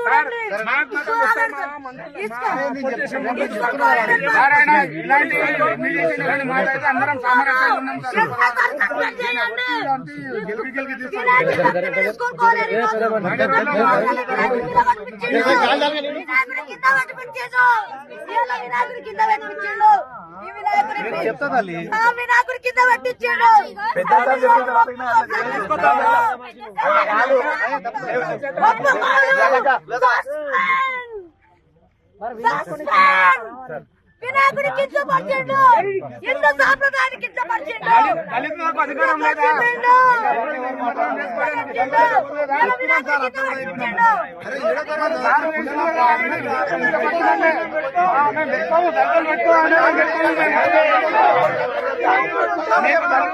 చూడండి కింద వినాయకుడి కింద పట్టిపించిండు. వినాయకుడి ఆ వినాయకుడి కింద పట్టించిండు. వినాయకుడి కింద పట్టిండు ఎంత సాంప్రదాయాన్ని కింద పట్టిండు దళితులకు అధికారం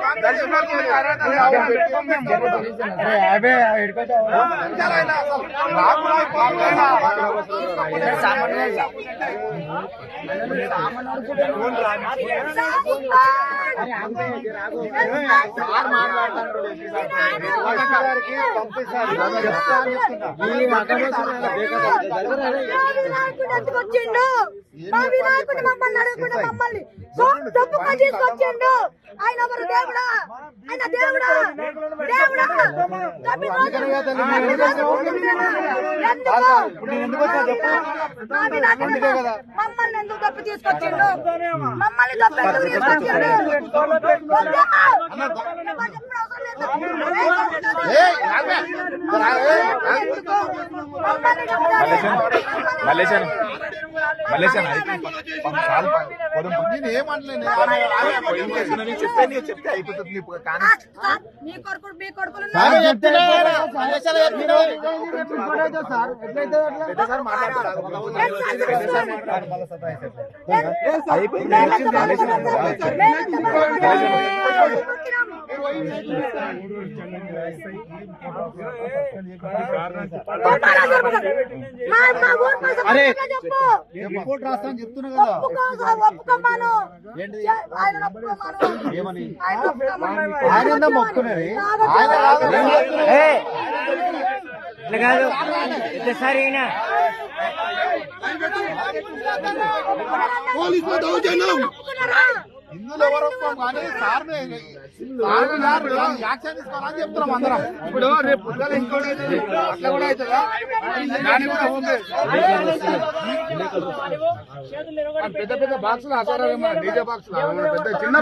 మా వినాయకుడు మమ్మల్ని అడగకుండా మమ్మల్ని తప్పుగా తీసుకొచ్చిండు ఆయన ఎవరు? దేవుడా? ఆయన దేవుడా? మమ్మల్ని ఎందుకు తప్పు తీసుకొచ్చిండు? మమ్మల్ని తప్పు ఎందుకు తీసుకొచ్చిండు? మమ్మల్ని మల్లేశాను. నేను ఏమంటలేను చెప్తే అయిపోతుంది నీ కానీ మీ కొడుకులు మీ కొడుకులు చెప్పు రిపోర్ట్ రాస్తాను చెప్తున్నా కదా. ఒప్పుకో ఒప్పుకోమాను. ఆయన ఏమని? ఆయన మొక్కునేది ఆయన కాదు. నేను చెప్తున్నా. ఇట్లా కాదు. ఇంతసారి అయినా. హిందువులు ఎవరు ఒప్పుకోం కానీ సార్ యాక్షన్ తీసుకోవాలని చెప్తున్నాం అందరం. ఇప్పుడు రేపు పొద్దున ఇంకోటి అవుతుంది. అట్లా కూడా అవుతుందా? దాని కూడా ఉంది ఆ పెద్ద పెద్ద బాక్సులు అసారా మన డీజే బాక్సులు పెద్ద చిన్న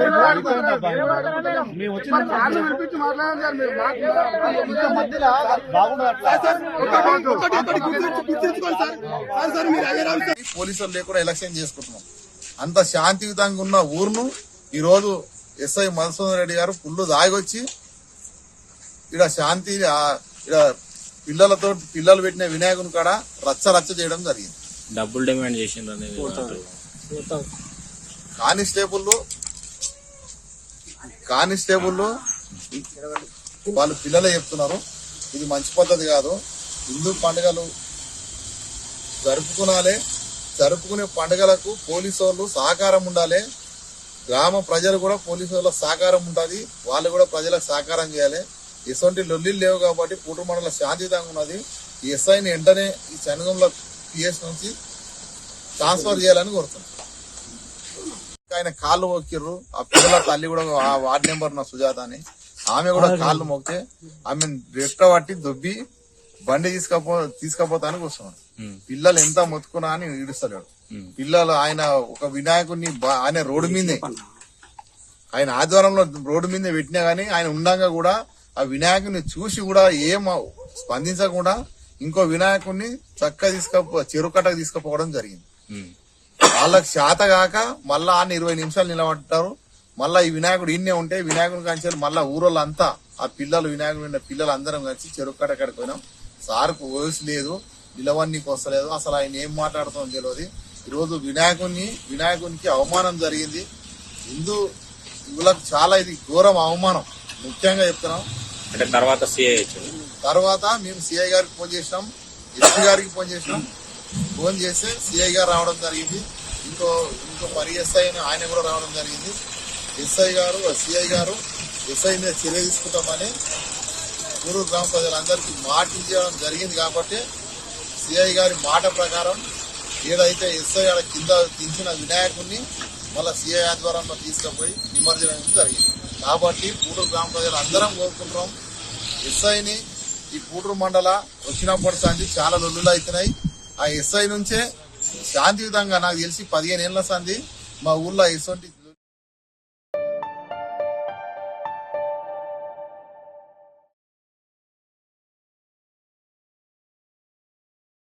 మరి సార్ పోలీసులు లేకుండా ఎలక్షన్ చేసుకుంటున్నాం. అంత శాంతియుతంగా ఉన్న ఊరును ఈ రోజు ఎస్ఐ మధుసూదన్ రెడ్డి గారు ఫుల్ దాగొచ్చి ఇక్కడ శాంతి ఇక్కడ పిల్లలతో పిల్లలు పెట్టిన వినాయకుని కాడ రచ్చ రచ్చ చేయడం జరిగింది. డబ్బులు డిమాండ్ అనేది కానిస్టేబుల్ కానిస్టేబుల్ వాళ్ళు పిల్లలే చెప్తున్నారు. ఇది మంచి పద్ధతి కాదు. హిందూ పండుగలు జరుపుకునాలే. జరుపుకునే పండుగలకు పోలీసు వాళ్ళు సహకారం ఉండాలి. గ్రామ ప్రజలు కూడా పోలీసు వాళ్ళ సహకారం ఉంటుంది. వాళ్ళు కూడా ప్రజలకు సహకారం చేయాలి. ఎటువంటి లొల్లిలు లేవు కాబట్టి కూటమి మండల శాంతియుతంగా ఉన్నది. ఈ ఎస్ఐని వెంటనే ఈ శనగంలో పిఎస్ నుంచి ట్రాన్స్ఫర్ చేయాలని కోరుతున్నాం. ఆయన కాళ్ళు మొక్కిర్రు. ఆ పిల్లల తల్లి కూడా ఆ వార్డ్ నెంబర్ నా సుజాత అని. ఆమె కూడా కాళ్ళు మొక్కితే ఆమె రెట్ట పట్టి దొబ్బి బండి తీసుకపో తీసుకపోతానికి వస్తున్నాడు పిల్లలు ఎంత మొత్తుకున్నా అని ఈడుస్తాడు పిల్లలు ఆయన ఒక వినాయకుడిని బా- ఆయన రోడ్డు మీదే. ఆయన ఆధ్వర్యంలో రోడ్డు మీద పెట్టినా గానీ ఆయన ఉండగా కూడా ఆ వినాయకుడిని చూసి కూడా ఏం స్పందించకుండా ఇంకో వినాయకుడిని చక్కగా తీసుకపో చెరుకట్టకు తీసుకుపోవడం జరిగింది. వాళ్ళకి శాత కాక మళ్ళా ఆయన ఇరవై నిమిషాలు నిలబడ్డారు. మళ్ళా ఈ వినాయకుడు ఇన్నే ఉంటే వినాయకుడి కంచారు మళ్ళా ఊరోళ్ళంతా ఆ పిల్లలు వినాయకుడు ఉన్న పిల్లలు అందరం కలిసి చెరుకట్ట కడిపోయినాం సార్కు వయసు లేదు నిలవన్నీకి వస్తలేదు. అసలు ఆయన ఏం మాట్లాడుతుందో తెలియదు. ఈరోజు వినాయకుడిని వినాయకునికి అవమానం జరిగింది. హిందూ యువలకు చాలా ఇది ఘోరం అవమానం. ముఖ్యంగా చెప్తున్నాం. అంటే తర్వాత సిఐ తర్వాత మేము సిఐ గారికి ఫోన్ చేసినాం. ఎస్పీ గారికి ఫోన్ చేసినాం. ఫోన్ చేస్తే సిఐ గారు రావడం జరిగింది. ఇంకో ఇంకో మరి ఎస్ఐ ఆయన కూడా రావడం జరిగింది. ఎస్ఐ గారు సిఐ గారు ఎస్ఐ మీద చర్య తీసుకుంటామని ఊరు గ్రామ ప్రజలందరికీ మాట ఇవ్వడం జరిగింది కాబట్టి సిఐ గారి మాట ప్రకారం ఏదైతే ఎస్ఐ ఆడ కింద దించిన వినాయకుడిని మళ్ళీ సీఐ ఆధ్వర్యంలో తీసుకుపోయి నిమజ్జనం జరిగింది. కాబట్టి పూటూరు గ్రామ ప్రజలు అందరం కోరుకుంటున్నాం. ఎస్ఐని ఈ పూటూరు మండల వచ్చినప్పటి సంది చాలా లొల్లులు అవుతున్నాయి. ఆ ఎస్ఐ నుంచే శాంతియుతంగా నాకు తెలిసి పదిహేను ఏళ్ళ సంది మా ఊర్లో ఎటువంటి